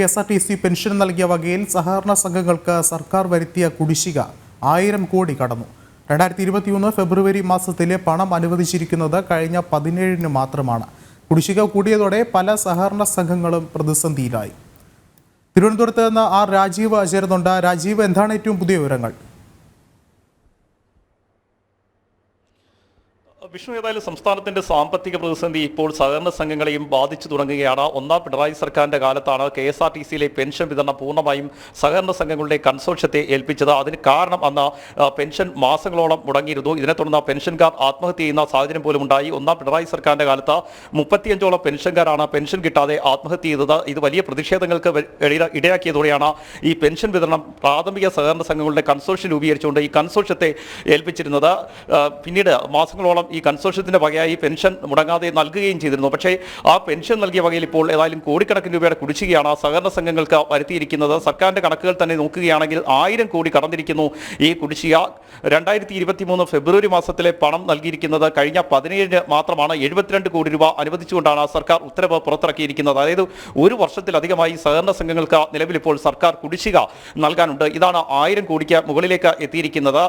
K S R T C pension നൽകിയ വകയിൽ സഹകരണ സംഘങ്ങൾക്ക് സർക്കാർ വരുത്തിയ കുടിശ്ശിക ആയിരം കോടി കടന്നു. രണ്ടായിരത്തി ഇരുപത്തിയൊന്ന് ഫെബ്രുവരി മാസത്തിലെ പണം അനുവദിച്ചിരിക്കുന്നത് കഴിഞ്ഞ പതിനേഴിന് മാത്രമാണ്. കുടിശ്ശിക കൂടിയതോടെ പല സഹകരണ സംഘങ്ങളും പ്രതിസന്ധിയിലായി. തിരുവനന്തപുരത്ത് നിന്ന് ആർ രാജീവ് ചേരുന്നുണ്ട്. രാജീവ് എന്താണ് ഏറ്റവും പുതിയ വിവരങ്ങൾ? വിഷ്ണു ഏതായാലും സംസ്ഥാനത്തിന്റെ സാമ്പത്തിക പ്രതിസന്ധി ഇപ്പോൾ സഹകരണ സംഘങ്ങളെയും ബാധിച്ചു തുടങ്ങുകയാണ്. ഒന്നാം പിണറായി സർക്കാരിന്റെ കാലത്താണ് കെ എസ് ആർ ടി സിയിലെ പെൻഷൻ വിതരണം പൂർണമായും സഹകരണ സംഘങ്ങളുടെ കൺസോർഷ്യത്തെ ഏൽപ്പിച്ചത്. അതിന് കാരണം അന്ന് പെൻഷൻ മാസങ്ങളോളം മുടങ്ങിയിരുന്നു. ഇതിനെ തുടർന്ന് പെൻഷൻകാർ ആത്മഹത്യ ചെയ്യുന്ന സാഹചര്യം പോലും ഉണ്ടായി. ഒന്നാം പിണറായി സർക്കാരിന്റെ കാലത്ത് മുപ്പത്തിയഞ്ചോളം പെൻഷൻകാരാണ് പെൻഷൻ കിട്ടാതെ ആത്മഹത്യ ചെയ്തത്. ഇത് വലിയ പ്രതിഷേധങ്ങൾക്ക് ഇടയാക്കിയതോടെയാണ് ഈ പെൻഷൻ വിതരണം പ്രാഥമിക സഹകരണ സംഘങ്ങളുടെ കൺസോർഷ്യം രൂപീകരിച്ചുകൊണ്ട് ഈ കൺസോർഷ്യത്തെ ഏൽപ്പിച്ചിരുന്നത്. പിന്നീട് മാസങ്ങളോളം ഈ കൺസോർഷ്യത്തിന്റെ വകയായി പെൻഷൻ മുടങ്ങാതെ നൽകുകയും ചെയ്തിരുന്നു. പക്ഷേ ആ പെൻഷൻ നൽകിയ വകയിൽ ഇപ്പോൾ ഏതായാലും കോടിക്കണക്കിന് രൂപയുടെ കുടിശ്ശികയാണ് ആ സഹകരണ സംഘങ്ങൾക്ക് വരുത്തിയിരിക്കുന്നത്. സർക്കാരിന്റെ കണക്കുകൾ തന്നെ നോക്കുകയാണെങ്കിൽ ആയിരം കോടി കടന്നിരിക്കുന്നു ഈ കുടിശ്ശിക. രണ്ടായിരത്തി ഇരുപത്തി മൂന്ന് ഫെബ്രുവരി മാസത്തിലെ പണം നൽകിയിരിക്കുന്നത് കഴിഞ്ഞ പതിനേഴിന് മാത്രമാണ് എഴുപത്തിരണ്ട് കോടി രൂപ അനുവദിച്ചുകൊണ്ടാണ് സർക്കാർ ഉത്തരവ് പുറത്തിറക്കിയിരിക്കുന്നത്. അതായത് ഒരു വർഷത്തിലധികമായി സഹകരണ സംഘങ്ങൾക്ക് നിലവിലിപ്പോൾ സർക്കാർ കുടിശ്ശിക നൽകാനുണ്ട്. ഇതാണ് ആയിരം കോടിക്ക് മുകളിലേക്ക് എത്തിയിരിക്കുന്നത്.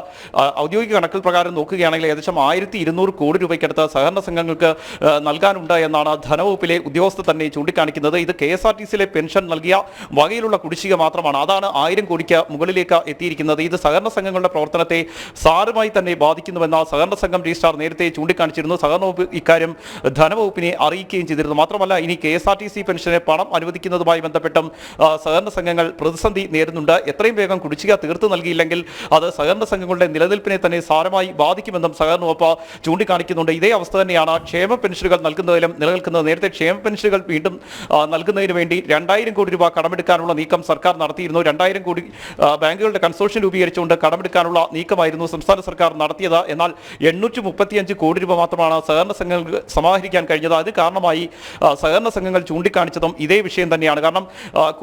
ഔദ്യോഗിക കണക്കിൽ പ്രകാരം നോക്കുകയാണെങ്കിൽ ഏകദേശം ആയിരത്തി കോടി രൂപയ്ക്കടുത്ത് സഹകരണ സംഘങ്ങൾക്ക് നൽകാനുണ്ട് എന്നാണ് ധനവകുപ്പിലെ ഉദ്യോഗസ്ഥർ തന്നെ ചൂണ്ടിക്കാണിക്കുന്നത്. ഇത് കെ എസ് ആർ ടി സിയിലെ പെൻഷൻ നൽകിയ വകയിലുള്ള കുടിശ്ശിക മാത്രമാണ്. അതാണ് ആയിരം കോടിക്ക് മുകളിലേക്ക് എത്തിയിരിക്കുന്നത്. ഇത് സഹകരണ സംഘങ്ങളുടെ പ്രവർത്തനത്തെ സാരമായി തന്നെ ബാധിക്കുന്നുവെന്ന സഹകരണ സംഘം രജിസ്ട്രാർ നേരത്തെ ചൂണ്ടിക്കാണിച്ചിരുന്നു. സഹകരണ വകുപ്പ് ഇക്കാര്യം ധനവകുപ്പിനെ അറിയിക്കുകയും ചെയ്തിരുന്നു. മാത്രമല്ല ഇനി K S R T C pension പണം അനുവദിക്കുന്നതുമായി ബന്ധപ്പെട്ടും സഹകരണ സംഘങ്ങൾ പ്രതിസന്ധി നേരിടുന്നുണ്ട്. എത്രയും വേഗം കുടിശ്ശിക തീർത്തു നൽകിയില്ലെങ്കിൽ അത് സഹകരണ സംഘങ്ങളുടെ നിലനിൽപ്പിനെ തന്നെ സാരമായി ബാധിക്കുമെന്നും സഹകരണ വകുപ്പ് ചൂണ്ടിക്കാണിക്കുന്നുണ്ട് ഇതേ അവസ്ഥ തന്നെയാണ് ക്ഷേമ പെൻഷനുകൾ നൽകുന്നതിലും നിലനിൽക്കുന്നത്. നേരത്തെ ക്ഷേമ പെൻഷനുകൾ വീണ്ടും നൽകുന്നതിന് വേണ്ടി രണ്ടായിരം കോടി രൂപ കടമെടുക്കാനുള്ള നീക്കം സർക്കാർ നടത്തിയിരുന്നു. രണ്ടായിരം കോടി ബാങ്കുകളുടെ കൺസോർഷ്യം രൂപീകരിച്ചുകൊണ്ട് കടമെടുക്കാനുള്ള നീക്കമായിരുന്നു സംസ്ഥാന സർക്കാർ നടത്തിയത്. എന്നാൽ എണ്ണൂറ്റി മുപ്പത്തിയഞ്ച് കോടി രൂപ മാത്രമാണ് സഹകരണ സംഘങ്ങൾക്ക് സമാഹരിക്കാൻ കഴിഞ്ഞത്. അത് കാരണമായി സഹകരണ സംഘങ്ങൾ ചൂണ്ടിക്കാണിച്ചതും ഇതേ വിഷയം തന്നെയാണ്. കാരണം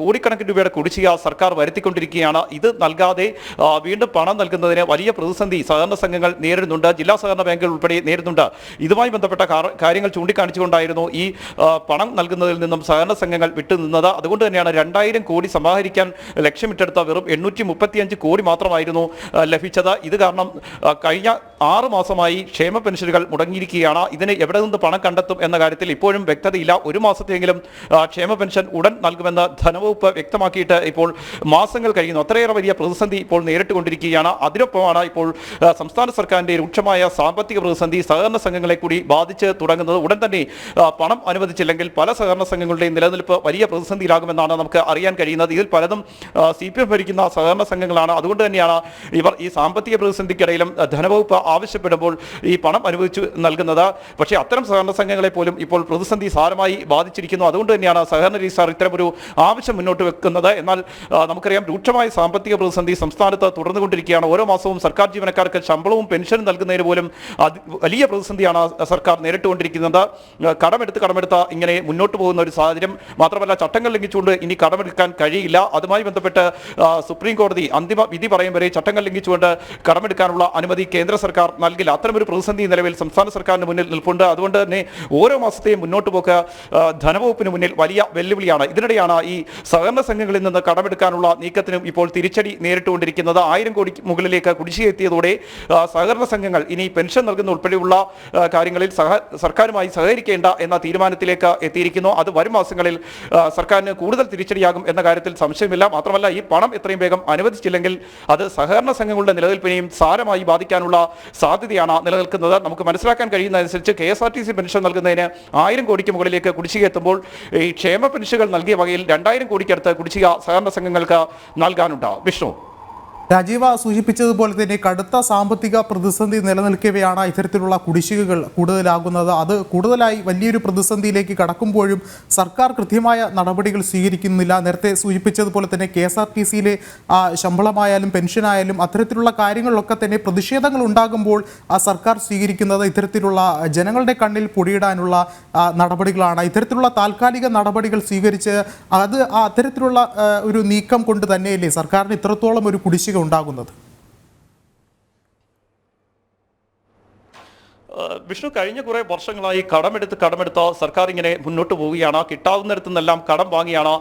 കോടിക്കണക്കിന് രൂപയുടെ കുടിശ്ശിക സർക്കാർ വരുത്തിക്കൊണ്ടിരിക്കുകയാണ്. ഇത് നൽകാതെ വീണ്ടും പണം നൽകുന്നതിന് വലിയ പ്രതിസന്ധി സഹകരണ സംഘങ്ങൾ നേരിടുന്നുണ്ട്. ജില്ലാ സഹകരണ ബാങ്കുകൾ ഉൾപ്പെടെ നേരിടുന്നുണ്ട് ഇതുമായി ബന്ധപ്പെട്ട കാര്യങ്ങൾ ചൂണ്ടിക്കാണിച്ചുകൊണ്ടായിരുന്നു ഈ പണം നൽകുന്നതിൽ നിന്നും സഹകരണ സംഘങ്ങൾ വിട്ടുനിന്നത് അതുകൊണ്ട് തന്നെയാണ് രണ്ടായിരം കോടി സമാഹരിക്കാൻ ലക്ഷ്യമിട്ടെടുത്ത വെറും എണ്ണൂറ്റി മുപ്പത്തിയഞ്ച് കോടി മാത്രമായിരുന്നു ലഭിച്ചത്. ഇത് കാരണം കഴിഞ്ഞ ആറ് മാസമായി ക്ഷേമ പെൻഷനുകൾ മുടങ്ങിയിരിക്കുകയാണ്. ഇതിന് എവിടെ നിന്ന് പണം കണ്ടെത്തും എന്ന കാര്യത്തിൽ ഇപ്പോഴും വ്യക്തതയില്ല. ഒരു മാസത്തെങ്കിലും ക്ഷേമ പെൻഷൻ ഉടൻ നൽകുമെന്ന് ധനവകുപ്പ് വ്യക്തമാക്കിയിട്ട് ഇപ്പോൾ മാസങ്ങൾ കഴിയുന്നു. അത്രയേറെ വലിയ പ്രതിസന്ധി ഇപ്പോൾ നേരിട്ടുകൊണ്ടിരിക്കുകയാണ്. അതിനൊപ്പമാണ് ഇപ്പോൾ സംസ്ഥാന സർക്കാരിന്റെ രൂക്ഷമായ സാമ്പത്തിക പ്രതിസന്ധി സഹകരണ സംഘങ്ങളെ കൂടി ബാധിച്ച് തുടങ്ങുന്നത് ഉടൻ തന്നെ പണം അനുവദിച്ചില്ലെങ്കിൽ പല സഹകരണ സംഘങ്ങളുടെയും നിലനിൽപ്പ് വലിയ പ്രതിസന്ധിയിലാകുമെന്നാണ് നമുക്ക് അറിയാൻ കഴിയുന്നത്. ഇതിൽ പലതും സി പി എം ഭരിക്കുന്ന സഹകരണ സംഘങ്ങളാണ്. അതുകൊണ്ട് തന്നെയാണ് ഇവർ ഈ സാമ്പത്തിക പ്രതിസന്ധിക്കിടയിലും ധനവകുപ്പ് ആവശ്യപ്പെടുമ്പോൾ ഈ പണം അനുവദിച്ചു നൽകുന്നത്. പക്ഷേ അത്തരം സഹകരണ സംഘങ്ങളെ പോലും ഇപ്പോൾ പ്രതിസന്ധി സാരമായി ബാധിച്ചിരിക്കുന്നു. അതുകൊണ്ട് തന്നെയാണ് സഹകരണ രജിസ്ട്രാർ ഇത്തരമൊരു ആവശ്യം മുന്നോട്ട് വെക്കുന്നത്. എന്നാൽ നമുക്കറിയാം രൂക്ഷമായ സാമ്പത്തിക പ്രതിസന്ധി സംസ്ഥാനത്ത് തുടർന്നുകൊണ്ടിരിക്കുകയാണ്. ഓരോ മാസവും സർക്കാർ ജീവനക്കാർക്ക് ശമ്പളവും പെൻഷനും നൽകുന്നതിന് പോലും വലിയ പ്രതിസന്ധിയാണ് സർക്കാർ നേരിട്ടുകൊണ്ടിരിക്കുന്നത്. കടമെടുത്ത് കടമെടുത്ത് ഇങ്ങനെ മുന്നോട്ട് പോകുന്ന ഒരു സാഹചര്യം മാത്രമല്ല ചട്ടങ്ങൾ ലംഘിച്ചുകൊണ്ട് ഇനി കടമെടുക്കാൻ കഴിയില്ല. അതുമായി ബന്ധപ്പെട്ട് സുപ്രീം കോടതി അന്തിമ വിധി പറയും വരെ ചട്ടങ്ങൾ ലംഘിച്ചുകൊണ്ട് കടമെടുക്കാനുള്ള അനുമതി കേന്ദ്ര സർക്കാർ നൽകില്ല. അത്തരമൊരു പ്രതിസന്ധി നിലവിൽ സംസ്ഥാന സർക്കാരിന് മുന്നിൽ നിൽപ്പുണ്ട്. അതുകൊണ്ട് തന്നെ ഓരോ മാസത്തെയും മുന്നോട്ട് പോക്ക് ധനവകുപ്പിന് മുന്നിൽ വലിയ വെല്ലുവിളിയാണ്. ഇതിനിടെയാണ് ഈ സഹകരണ സംഘങ്ങളിൽ നിന്ന് കടമെടുക്കാനുള്ള നീക്കത്തിനും ഇപ്പോൾ തിരിച്ചടി നേരിട്ടുകൊണ്ടിരിക്കുന്നത്. ആയിരം കോടി മുകളിലേക്ക് കുടിശ്ശിക എത്തിയതോടെ സഹകരണ സംഘങ്ങൾ ഇനി പെൻഷൻ നൽകുന്ന ഉൾപ്പെടെയുള്ള കാര്യങ്ങളിൽ സഹ സർക്കാരുമായി സഹകരിക്കേണ്ട എന്ന തീരുമാനത്തിലേക്ക് എത്തിയിരിക്കുന്നു. അത് വരും മാസങ്ങളിൽ സർക്കാരിന് കൂടുതൽ തിരിച്ചടിയാകും എന്ന കാര്യത്തിൽ സംശയമില്ല. മാത്രമല്ല ഈ പണം എത്രയും വേഗം അനുവദിച്ചില്ലെങ്കിൽ അത് സഹകരണ സംഘങ്ങളുടെ നിലനിൽപ്പിനെയും സാരമായി ബാധിക്കാനുള്ള സാധ്യതയാണ് നിലനിൽക്കുന്നത്. നമുക്ക് മനസ്സിലാക്കാൻ കഴിയുന്നതനുസരിച്ച് K S R T C pension നൽകുന്നതിന് ആയിരം കോടിക്ക് മുകളിലേക്ക് കുടിശ്ശിക എത്തുമ്പോൾ ഈ ക്ഷേമ പെൻഷനുകൾ നൽകിയ വകയിൽ രണ്ടായിരം കോടിക്കടുത്ത് കുടിശ്ശിക സഹകരണ സംഘങ്ങൾക്ക് നൽകാനുണ്ട് വിഷ്ണു. രാജീവ സൂചിപ്പിച്ചതുപോലെ തന്നെ കടുത്ത സാമ്പത്തിക പ്രതിസന്ധി നിലനിൽക്കവെയാണ് ഇത്തരത്തിലുള്ള കുടിശ്ശികകൾ കൂടുതലാകുന്നത്. അത് കൂടുതലായി വലിയൊരു പ്രതിസന്ധിയിലേക്ക് കടക്കുമ്പോഴും സർക്കാർ കൃത്യമായ നടപടികൾ സ്വീകരിക്കുന്നില്ല. നേരത്തെ സൂചിപ്പിച്ചതുപോലെ തന്നെ കെ എസ് ആർ ടി സിയിലെ ശമ്പളമായാലും പെൻഷനായാലും അത്തരത്തിലുള്ള കാര്യങ്ങളിലൊക്കെ തന്നെ പ്രതിഷേധങ്ങൾ ഉണ്ടാകുമ്പോൾ ആ സർക്കാർ സ്വീകരിക്കുന്നത് ഇത്തരത്തിലുള്ള ജനങ്ങളുടെ കണ്ണിൽ പൊടിയിടാനുള്ള നടപടികളാണ്. ഇത്തരത്തിലുള്ള താൽക്കാലിക നടപടികൾ സ്വീകരിച്ച് അത് അത്തരത്തിലുള്ള ഒരു നീക്കം കൊണ്ട് തന്നെയല്ലേ സർക്കാരിന് ഇത്രത്തോളം ഒരു കുടിശ്ശിക ഉണ്ടാകുന്നത്. വിഷ്ണു കഴിഞ്ഞ കുറെ വർഷങ്ങളായി കടമെടുത്ത് കടമെടുത്ത് സർക്കാർ ഇങ്ങനെ മുന്നോട്ട് പോവുകയാണ്. കിട്ടാവുന്നിടത്തു നിന്നെല്ലാം കടം വാങ്ങിയാണ്.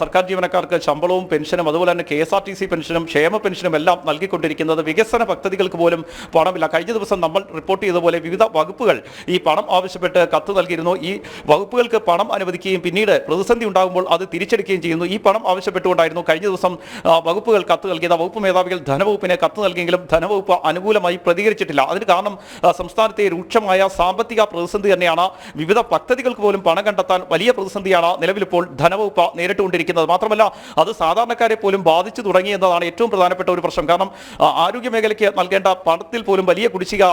സർക്കാർ ജീവനക്കാർക്ക് ശമ്പളവും പെൻഷനും അതുപോലെ തന്നെ K S R T C പെൻഷനും ക്ഷേമ പെൻഷനും എല്ലാം നൽകിക്കൊണ്ടിരിക്കുന്നത്. വികസന പദ്ധതികൾക്ക് പോലും പണമില്ല. കഴിഞ്ഞ ദിവസം നമ്മൾ റിപ്പോർട്ട് ചെയ്തതുപോലെ വിവിധ വകുപ്പുകൾ ഈ പണം ആവശ്യപ്പെട്ട് കത്ത് നൽകിയിരുന്നു. ഈ വകുപ്പുകൾക്ക് പണം അനുവദിക്കുകയും പിന്നീട് പ്രതിസന്ധി ഉണ്ടാകുമ്പോൾ അത് തിരിച്ചെടുക്കുകയും ചെയ്യുന്നു. ഈ പണം ആവശ്യപ്പെട്ടുകൊണ്ടായിരുന്നു കഴിഞ്ഞ ദിവസം വകുപ്പുകൾ കത്ത് നൽകിയത്. വകുപ്പ് മേധാവികൾ ധനവകുപ്പിനെ കത്ത് നൽകിയെങ്കിലും ധനവകുപ്പ് അനുകൂലമായി പ്രതികരിച്ചിട്ടില്ല. അതിന് കാരണം സംസ്ഥാനത്തെ രൂക്ഷമായ സാമ്പത്തിക പ്രതിസന്ധി തന്നെയാണ്. വിവിധ പദ്ധതികൾക്ക് പോലും പണം കണ്ടെത്താൻ വലിയ പ്രതിസന്ധിയാണ് നിലവിലിപ്പോൾ ധനവകുപ്പ് നേരിട്ടുകൊണ്ടിരിക്കുന്നത്. മാത്രമല്ല അത് സാധാരണക്കാരെ പോലും ബാധിച്ചു തുടങ്ങി എന്നതാണ് ഏറ്റവും പ്രധാനപ്പെട്ട ഒരു പ്രശ്നം. കാരണം ആരോഗ്യ മേഖലയ്ക്ക് നൽകേണ്ട പണത്തിൽ പോലും വലിയ കുടിശ്ശിക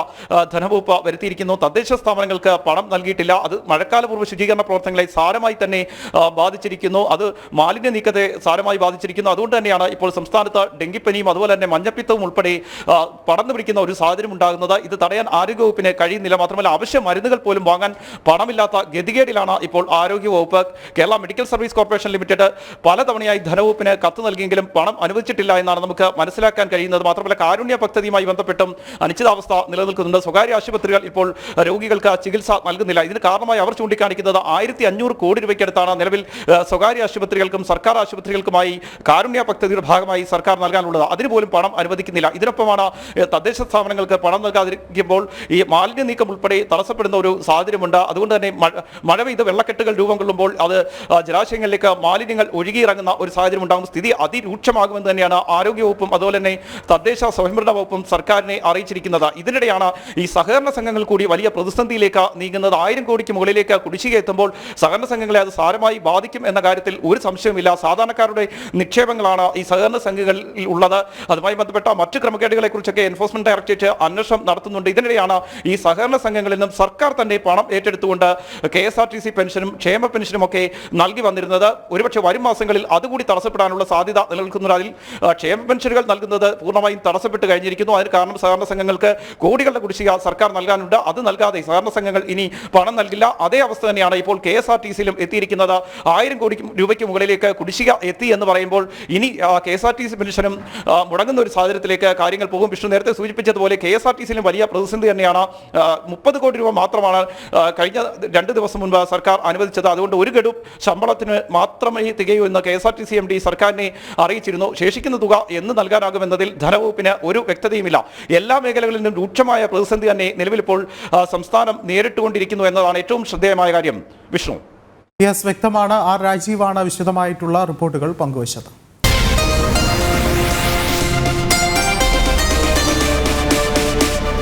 ധനവകുപ്പ് വരുത്തിയിരിക്കുന്നു. തദ്ദേശ സ്ഥാപനങ്ങൾക്ക് പണം നൽകിയിട്ടില്ല. അത് മഴക്കാലപൂർവ ശുചീകരണ പ്രവർത്തനങ്ങളെ സാരമായി തന്നെ ബാധിച്ചിരിക്കുന്നു. അത് മാലിന്യ നീക്കത്തെ സാരമായി ബാധിച്ചിരിക്കുന്നു. അതുകൊണ്ട് തന്നെയാണ് ഇപ്പോൾ സംസ്ഥാനത്ത് ഡെങ്കിപ്പനിയും അതുപോലെ തന്നെ മഞ്ഞപ്പിത്തവും ഉൾപ്പെടെ പടർന്നു പിടിക്കുന്ന ഒരു സാഹചര്യം ഉണ്ടാകുന്നത്. ഇത് തടയാൻ ആരോഗ്യവകുപ്പിന് കഴിയുന്നില്ല മാത്രമല്ല അവശ്യ മരുന്നുകൾ പോലും വാങ്ങാൻ പണമില്ലാത്ത ഗതികേടിലാണ് ഇപ്പോൾ ആരോഗ്യവകുപ്പ്. Kerala medical service corporation limited പലതവണയായി ധനവകുപ്പിന് കത്ത് നൽകിയെങ്കിലും പണം അനുവദിച്ചിട്ടില്ല എന്നാണ് നമുക്ക് മനസ്സിലാക്കാൻ കഴിയുന്നത്. മാത്രമല്ല കാരുണ്യ പദ്ധതിയുമായി ബന്ധപ്പെട്ടും അനിശ്ചിതാവസ്ഥ നിലനിൽക്കുന്നുണ്ട്. സ്വകാര്യ ആശുപത്രികൾ ഇപ്പോൾ രോഗികൾക്ക് ചികിത്സ നൽകുന്നില്ല. ഇതിന് കാരണമായി അവർ ചൂണ്ടിക്കാണിക്കുന്നത് ആയിരത്തി അഞ്ഞൂറ് കോടി രൂപയ്ക്കടുത്താണ് നിലവിൽ സ്വകാര്യ ആശുപത്രികൾക്കും സർക്കാർ ആശുപത്രികൾക്കുമായി കാരുണ്യ പദ്ധതിയുടെ ഭാഗമായി സർക്കാർ നൽകാനുള്ളത്. അതിന് പോലും പണം അനുവദിക്കുന്നില്ല. ഇതിനൊപ്പമാണ് തദ്ദേശ സ്ഥാപനങ്ങൾക്ക് പണം നൽകാതിരിക്കുമ്പോൾ ഈ മാലിന്യ നീക്കം ഉൾപ്പെടെ തടസ്സപ്പെടുന്ന ഒരു സാഹചര്യമുണ്ട്. അതുകൊണ്ട് തന്നെ മഴ പെയ്ത് വെള്ളക്കെട്ടുകൾ രൂപം കൊള്ളുമ്പോൾ അത് ജലാശയങ്ങളിലേക്ക് മാലിന്യങ്ങൾ ഒഴുകിയിറങ്ങുന്ന ഒരു സാഹചര്യം ഉണ്ടാകുന്ന സ്ഥിതി അതിരൂക്ഷമാകുമെന്ന് തന്നെയാണ് ആരോഗ്യവകുപ്പും അതുപോലെ തന്നെ തദ്ദേശ സ്വയംഭരണ വകുപ്പും സർക്കാരിനെ അറിയിച്ചിരിക്കുന്നത്. ഇതിനിടെയാണ് ഈ സഹകരണ സംഘങ്ങൾ കൂടി വലിയ പ്രതിസന്ധിയിലേക്ക് നീങ്ങുന്നത്. ആയിരം കോടിക്ക് മുകളിലേക്ക് കുടിശ്ശിക എത്തുമ്പോൾ സഹകരണ സംഘങ്ങളെ അത് സാരമായി ബാധിക്കും എന്ന കാര്യത്തിൽ ഒരു സംശയവുമില്ല. സാധാരണക്കാരുടെ നിക്ഷേപങ്ങളാണ് ഈ സഹകരണ സംഘങ്ങളിൽ ഉള്ളത്. അതുമായി ബന്ധപ്പെട്ട മറ്റ് ക്രമക്കേടുകളെ കുറിച്ചൊക്കെ എൻഫോഴ്സ്മെന്റ് ഡയറക്ടറേറ്റ് അന്വേഷണം നടത്തുന്നുണ്ട്. ഇതിനിടെയാണ് ഈ സഹകരണ സംഘങ്ങളിൽ നിന്നും സർക്കാർ തന്നെ പണം ഏറ്റെടുത്തുകൊണ്ട് K S R T C പെൻഷനും ക്ഷേമ പെൻഷനും ഒക്കെ നൽകി വന്നിരുന്നത്. ഒരുപക്ഷെ വരും മാസങ്ങളിൽ അതുകൂടി തടസ്സപ്പെടാനുള്ള സാധ്യത നിലനിൽക്കുന്നതിൽ ക്ഷേമ പെൻഷനുകൾ നൽകുന്നത് പൂർണമായും തടസ്സപ്പെട്ട് കഴിഞ്ഞിരിക്കുന്നു. അതിന് കാരണം സഹകരണ സംഘങ്ങൾക്ക് കോടികളുടെ കുടിശ്ശിക സർക്കാർ നൽകാനുണ്ട്. അത് നൽകാതെ സഹകരണ സംഘങ്ങൾ ഇനി പണം നൽകില്ല. അതേ അവസ്ഥ തന്നെയാണ് ഇപ്പോൾ കെ എസ് ആർ ടി സിയിലും എത്തിയിരിക്കുന്നത്. ആയിരം കോടി രൂപയ്ക്ക് മുകളിലേക്ക് കുടിശ്ശിക എത്തി എന്ന് പറയുമ്പോൾ ഇനി K S R T C പെൻഷനും മുടങ്ങുന്ന ഒരു സാഹചര്യത്തിലേക്ക് കാര്യങ്ങൾ പോകും. വിഷ്ണു നേരത്തെ സൂചിപ്പിച്ചതുപോലെ കെ എസ് ആർ ടി സിയിലും വലിയ പ്രതിസന്ധി തന്നെയാണ് മുപ്പത് കോടി രൂപ മാത്രമാണ് കഴിഞ്ഞ രണ്ട് ദിവസം മുൻപ് സർക്കാർ അനുവദിച്ചത്. അതുകൊണ്ട് ഒരു ഗഡു ശമ്പളത്തിന് മാത്രമേ തികയൂ എന്ന് K S R T C M D സർക്കാരിനെ അറിയിച്ചിരുന്നു. ശേഷിക്കുന്ന തുക എന്ന് നൽകാനാകുമെന്നതിൽ ധനവകുപ്പിന് ഒരു വ്യക്തതയുമില്ല. എല്ലാ മേഖലകളിലും രൂക്ഷമായ പ്രതിസന്ധി തന്നെ നിലവിലിപ്പോൾ സംസ്ഥാനം നേരിട്ടുകൊണ്ടിരിക്കുന്നു എന്നതാണ് ഏറ്റവും ശ്രദ്ധേയമായ കാര്യം. വിഷ്ണു. യെസ് വ്യക്തമാണ്. ആർ രാജീവാണ് വിശദമായിട്ടുള്ള റിപ്പോർട്ടുകൾ പങ്കുവച്ചത്.